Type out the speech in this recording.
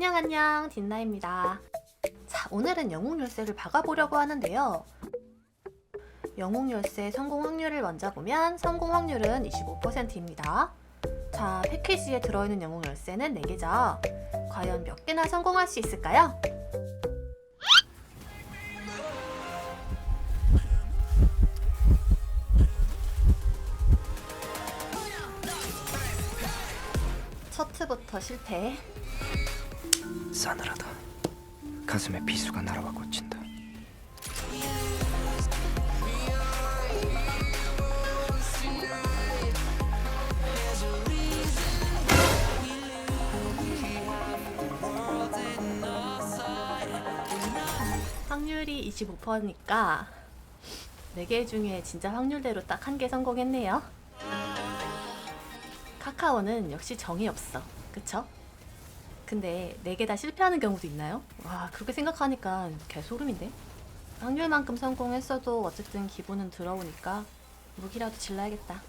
안녕 안녕 딘나입니다. 자 오늘은 영웅 열쇠를 박아보려고 하는데요. 영웅 열쇠 성공 확률을 먼저 보면 성공 확률은 25%입니다. 자 패키지에 들어있는 영웅 열쇠는 4개죠. 과연 몇 개나 성공할 수 있을까요? 첫트부터 실패. 싸늘하다. 가슴에 비수가 날아와 꽂힌다. 확률이 25%니까 4개 중에 진짜 확률대로 딱 한 개 성공했네요. 카카오는 역시 정이 없어. 그쵸? 근데 4개 다 실패하는 경우도 있나요? 와, 그렇게 생각하니까 개소름인데? 확률만큼 성공했어도 어쨌든 기분은 들어오니까 무기라도 질러야겠다.